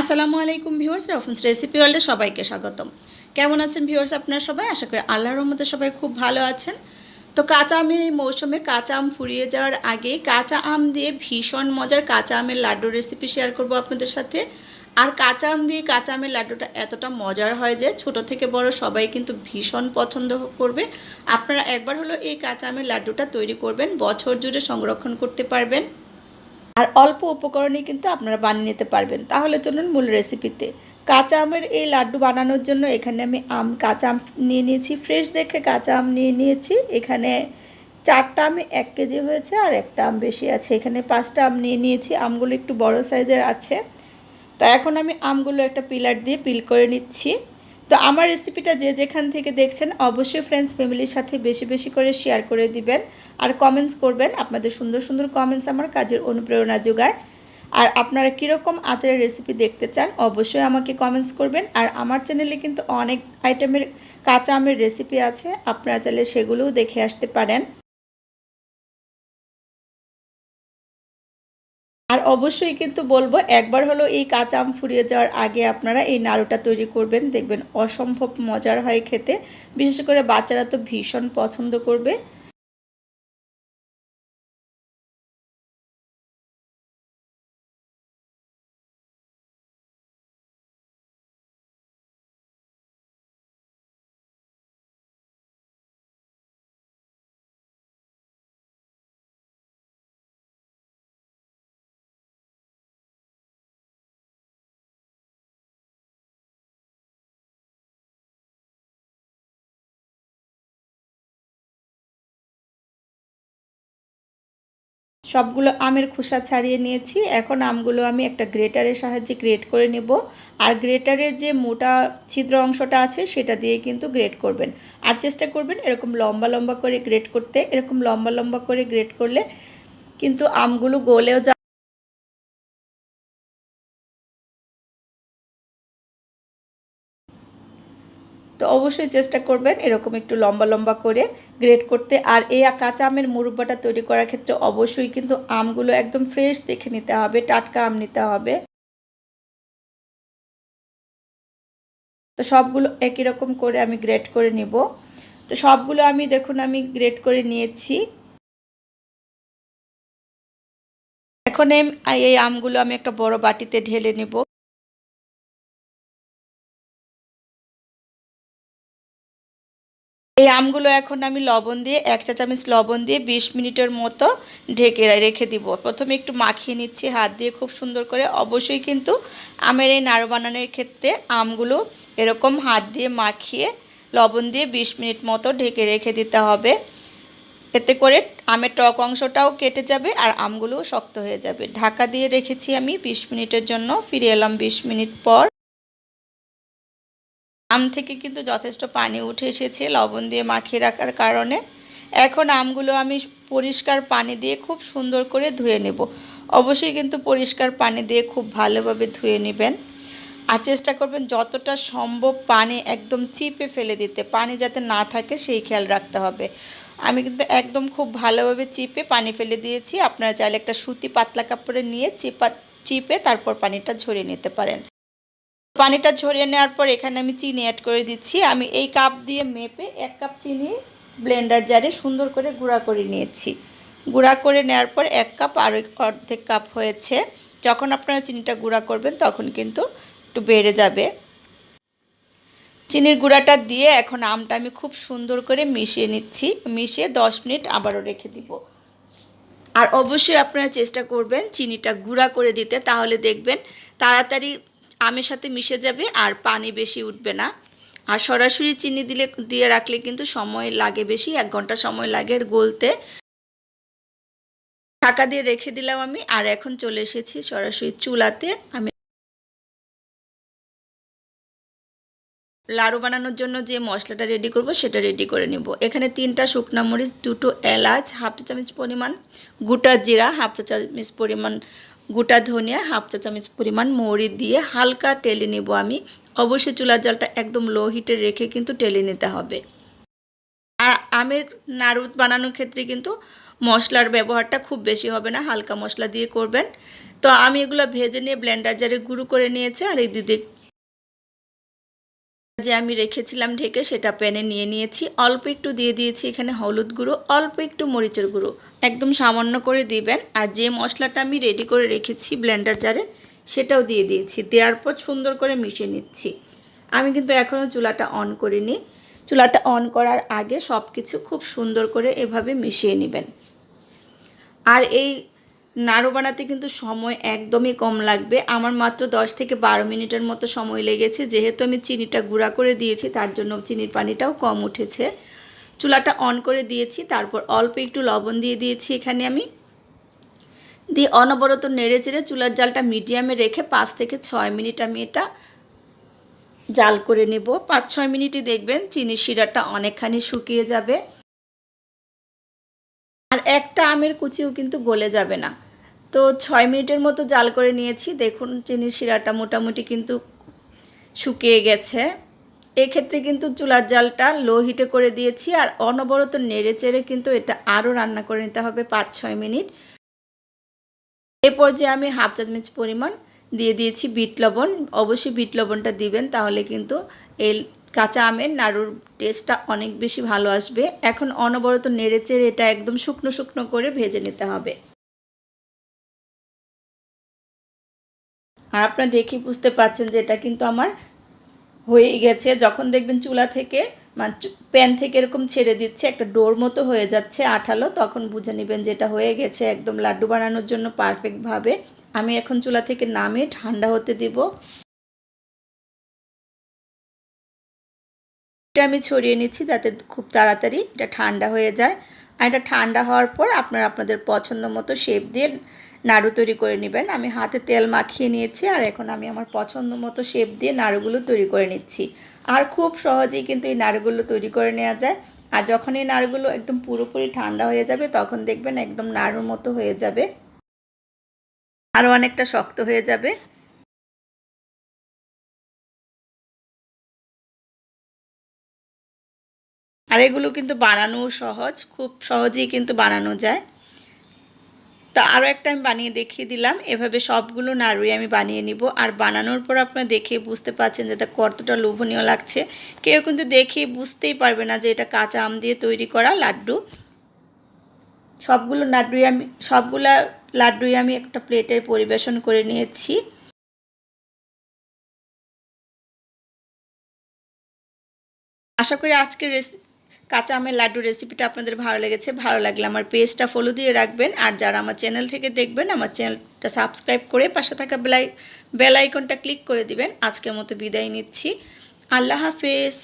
আসসালামু আলাইকুম viewers, রফুন্স recipe ওয়ার্ল্ডে সবাইকে স্বাগতম। কেমন আছেন ভিউয়ার্স আপনারা সবাই? আশা করি আল্লাহর রহমতে সবাই খুব ভালো আছেন। তো কাঁচা আমের এই মৌসুমে কাঁচা আম ফুরিয়ে যাওয়ার আগেই কাঁচা আম দিয়ে ভীষণ মজার কাঁচা আমের লাড্ডু রেসিপি শেয়ার করব আপনাদের সাথে। আর কাঁচা আম দিয়ে কাঁচা আমের লাড্ডুটা এতটা মজার হয় যে ছোট থেকে বড় সবাই কিন্তু ভীষণ পছন্দ করবে। আপনারা একবার হলো এই কাঁচা আমের লাড্ডুটা তৈরি করবেন, বছর জুড়ে সংরক্ষণ করতে পারবেন। আর অল্প উপকরণেই কিন্তু আপনারা বানিয়ে নিতে পারবেন। তাহলে চলুন মূল রেসিপিতে কাঁচা আমের এই লাড্ডু বানানোর জন্য এখানে আমি আম, কাঁচা আম নিয়ে নিয়েছি। ফ্রেশ দেখে কাঁচা আম নিয়ে নিয়েছি। এখানে চারটা আমি এক কেজি হয়েছে আর একটা আম বেশি আছে। এখানে পাঁচটা আম নিয়ে নিয়েছি। আমগুলো একটু বড় সাইজের আছে। তা এখন আমি আমগুলো একটা পিলার দিয়ে পিল করে নিচ্ছি। তো আমার রেসিপিটা যে যেখান থেকে দেখছেন, অবশ্যই ফ্রেন্ডস ফ্যামিলির সাথে বেশি বেশি করে শেয়ার করে দিবেন আর কমেন্টস করবেন আপনাদের সুন্দর সুন্দর কমেন্টস আমার কাজের অনুপ্রেরণা যোগায়। আর আপনারা কীরকম আচারের রেসিপি দেখতে চান, অবশ্যই আমাকে কমেন্টস করবেন। আর আমার চ্যানেলে কিন্তু অনেক আইটেমের কাঁচা আমের রেসিপি আছে, আপনারা চাইলে সেগুলোও দেখে আসতে পারেন। অবশ্যই কিন্তু বলব, একবার হলো এই কাঁচা আম ফুরিয়ে যাওয়ার আগে আপনারা এই নাড়ুটা তৈরি করবেন। দেখবেন অসম্ভব মজার হয় খেতে। বিশেষ করে বাচ্চারা তো ভীষণ পছন্দ করবে। সবগুলো আমের খোসা ছাড়িয়ে নিয়েছি। এখন আমগুলো আমি একটা গ্রেটারের সাহায্যে গ্রেট করে নেব। আর গ্রেটারের যে মোটা ছিদ্র অংশটা আছে, সেটা দিয়ে কিন্তু গ্রেট করবেন। আর চেষ্টা করবেন এরকম লম্বা লম্বা করে গ্রেট করতে। এরকম লম্বা লম্বা করে গ্রেট করলে কিন্তু আমগুলো গলেও তো অবশ্যই চেষ্টা করবেন এরকম একটু লম্বা লম্বা করে গ্রেড করতে। আর এই কাঁচা আমের মুরব্বাটা তৈরি করার ক্ষেত্রে অবশ্যই কিন্তু আমগুলো একদম ফ্রেশ দেখে নিতে হবে, টাটকা আম নিতে হবে। তো সবগুলো একই রকম করে আমি গ্রেড করে নিব। তো সবগুলো আমি দেখুন আমি গ্রেড করে নিয়েছি। এখন এই আমগুলো আমি একটা বড় বাটিতে ঢেলে নিব। এই আমগুলো এখন আমি লবণ দিয়ে, এক চা চামচ লবণ দিয়ে বিশ মিনিটের মতো ঢেকে রেখে দিব। প্রথমে একটু মাখিয়ে নিচ্ছি, হাত দিয়ে খুব সুন্দর করে। অবশ্যই কিন্তু আমের এই নাড়ু বানানোর ক্ষেত্রে আমগুলো এরকম হাত দিয়ে মাখিয়ে লবণ দিয়ে বিশ মিনিট মতো ঢেকে রেখে দিতে হবে। এতে করে আমের টক অংশটাও কেটে যাবে আর আমগুলোও শক্ত হয়ে যাবে। ঢাকা দিয়ে রেখেছি আমি বিশ মিনিটের জন্য, ফিরে এলাম বিশ মিনিট পর। আম থেকে কিন্তু যথেষ্ট পানি উঠে এসেছে, লবণ দিয়ে মাখিয়ে রাখার কারণে। এখন আমগুলো আমি পরিষ্কার পানি দিয়ে খুব সুন্দর করে ধুয়ে নেব। অবশ্যই কিন্তু পরিষ্কার পানি দিয়ে খুব ভালোভাবে ধুয়ে নেবেন। আর চেষ্টা করবেন যতটা সম্ভব পানি একদম চিপে ফেলে দিতে, পানি যাতে না থাকে সেই খেয়াল রাখতে হবে। আমি কিন্তু একদম খুব ভালোভাবে চিপে পানি ফেলে দিয়েছি। আপনারা চাইলে একটা সুতি পাতলা কাপড়ে নিয়ে চিপা, চিপে তারপর পানিটা ঝরিয়ে নিতে পারেন। পানিটা ঝরিয়ে নেওয়ার পর এখানে আমি চিনি অ্যাড করে দিচ্ছি। আমি এই কাপ দিয়ে মেপে এক কাপ চিনি ব্লেন্ডার জারে সুন্দর করে গুঁড়া করে নিয়েছি। গুঁড়া করে নেওয়ার পর এক কাপ আর অর্ধেক কাপ হয়েছে। যখন আপনারা চিনিটা গুঁড়া করবেন তখন কিন্তু একটু বেড়ে যাবে। চিনির গুঁড়াটা দিয়ে এখন আমটা আমি খুব সুন্দর করে মিশিয়ে নিচ্ছি। মিশিয়ে দশ মিনিট আবারও রেখে দিব। আর অবশ্যই আপনারা চেষ্টা করবেন চিনিটা গুঁড়া করে দিতে। তাহলে দেখবেন তাড়াতাড়ি আমের সাথে মিশে যাবে আর পানি বেশি উঠবে না। আর সরাসরি চিনি দিলে, দিয়ে রাখলে কিন্তু সময় লাগে বেশি, এক ঘণ্টা সময় লাগে গলতে। ঢাকা দিয়ে রেখে দিলাম আমি, আর এখন চলে এসেছি সরাসরি চুলাতে। আমি লাড়ু বানানোর জন্য যে মশলাটা রেডি করব, সেটা রেডি করে নিব। এখানে তিনটা শুকনা মরিচ, দুটো এলাচ, হাফ চা চামচ পরিমাণ, গোটা জিরা, হাফ চা চামচ পরিমাণ গোটা ধনিয়া হাফ চা চামচ পরিমাণ মৌরি দিয়ে হালকা টেলে নেব আমি। অবশ্যই চুলার জলটা একদম লো হিটে রেখে কিন্তু টেলে নিতে হবে। আর আমের নাড়ু বানানোর ক্ষেত্রে কিন্তু মশলার ব্যবহারটা খুব বেশি হবে না, হালকা মশলা দিয়ে করবেন। তো আমি এগুলো ভেজে নিয়ে ব্লেন্ডার জারে গুঁড়ো করে নিয়েছি আর এই দিদি যে আমি রেখেছিলাম ঢেকে সেটা প্যানে নিয়ে নিয়েছি। অল্প একটু দিয়ে দিয়েছি এখানে হলুদ গুঁড়ো, অল্প একটু মরিচের গুঁড়ো। একদম সামান্য করে দিবেন। আর যে মশলাটা আমি রেডি করে রেখেছি ব্লেন্ডার জারে সেটাও দিয়ে দিয়েছি। দেওয়ার পর সুন্দর করে মিশিয়ে নিচ্ছি। আমি কিন্তু এখনও চুলাটা অন করিনি। চুলাটা অন করার আগে সব কিছু খুব সুন্দর করে এভাবে মিশিয়ে নেবেন। আর এই নাড়ু বানাতে কিন্তু সময় একদমই কম লাগবে। আমার মাত্র 10 থেকে বারো মিনিটের মতো সময় লেগেছে। যেহেতু আমি চিনিটা গুঁড়া করে দিয়েছি, তার জন্য চিনির পানিটাও কম উঠেছে। চুলাটা অন করে দিয়েছি, তারপর অল্প একটু লবণ দিয়ে দিয়েছি এখানে আমি। দিয়ে অনবরত নেড়ে চেড়ে চুলার জালটা মিডিয়ামে রেখে পাঁচ থেকে ছয় মিনিট আমি এটা জাল করে নেব। পাঁচ ছয় মিনিটই দেখবেন চিনির শিরাটা অনেকখানি শুকিয়ে যাবে। আর একটা আমের কুচিও কিন্তু গলে যাবে না। তো ছয় মিনিটের মতো জাল করে নিয়েছি। দেখুন চিনির শিরাটা মোটামুটি কিন্তু শুকিয়ে গেছে। এক্ষেত্রে কিন্তু চুলার জালটা লো হিটে করে দিয়েছি আর অনবরত নেড়ে চেড়ে কিন্তু এটা আরও রান্না করে নিতে হবে পাঁচ, ছয় মিনিট। এরপর যে আমি হাফ চামচ পরিমাণ দিয়ে দিয়েছি বিট লবণ। অবশ্যই বিট লবণটা দিবেন, তাহলে কিন্তু এই কাঁচা আমের নাড়ুর টেস্টটা অনেক বেশি ভালো আসবে। এখন অনবরত নেড়ে চেড়ে এটা একদম শুকনো শুকনো করে ভেজে নিতে হবে। আর আপনারা দেখেই বুঝতে পারছেন যে এটা কিন্তু আমার হয়ে গেছে। যখন দেখবেন চুলা থেকে মানে প্যান থেকে এরকম ছেড়ে দিচ্ছে, একটা ডোর মতো হয়ে যাচ্ছে আঠালো, তখন বুঝে নেবেন যেটা হয়ে গেছে। একদম লাড্ডু বানানোর জন্য পারফেক্টভাবে। আমি এখন চুলা থেকে নামিয়ে ঠান্ডা হতে দিব। এটা আমি ছড়িয়ে নিচ্ছি যাতে খুব তাড়াতাড়ি এটা ঠান্ডা হয়ে যায়। আর এটা ঠান্ডা হওয়ার পর আপনারা আপনাদের পছন্দ মতো শেপ দিয়ে নাড়ু তৈরি করে নেবেন। আমি হাতে তেল মাখিয়ে নিয়েছি আর এখন আমি আমার পছন্দ মতো শেপ দিয়ে নাড়ুগুলো তৈরি করে নিচ্ছি। আর খুব সহজেই কিন্তু এই নাড়ুগুলো তৈরি করে নেওয়া যায়। আর যখন এই নাড়ুগুলো একদম পুরোপুরি ঠান্ডা হয়ে যাবে, তখন দেখবেন একদম নাড়ুর মতো হয়ে যাবে। আরও অনেকটা শক্ত হয়ে যাবে। আর এগুলো কিন্তু বানানো সহজ, খুব সহজেই কিন্তু বানানো যায়। তা আরও একটা আমি বানিয়ে দেখিয়ে দিলাম। এভাবে সবগুলো নাড়ুই আমি বানিয়ে নিব। আর বানানোর পর আপনারা দেখে বুঝতে পারছেন যে এটা কতটা লোভনীয় লাগছে। কেউ কিন্তু দেখে বুঝতেই পারবে না যে এটা কাঁচা আম দিয়ে তৈরি করা লাড্ডু। সবগুলো লাড্ডুই আমি, সবগুলা লাড্ডুই আমি একটা প্লেটে পরিবেশন করে নিয়েছি। আশা করি আজকের রেসিপি কাঁচা আমের লাড্ডু রেসিপিটা আপনাদের ভালো লেগেছে, ভালো লাগলে আমার পেজটা ফলো দিয়ে রাখবেন। আর যারা আমার চ্যানেল থেকে দেখবেন, আমার চ্যানেলটা সাবস্ক্রাইব করে পাশে থাকা বেলাই বেল আইকনটা ক্লিক করে দিবেন। আজকের মতো বিদায় নিচ্ছি। আল্লাহ হাফেজ।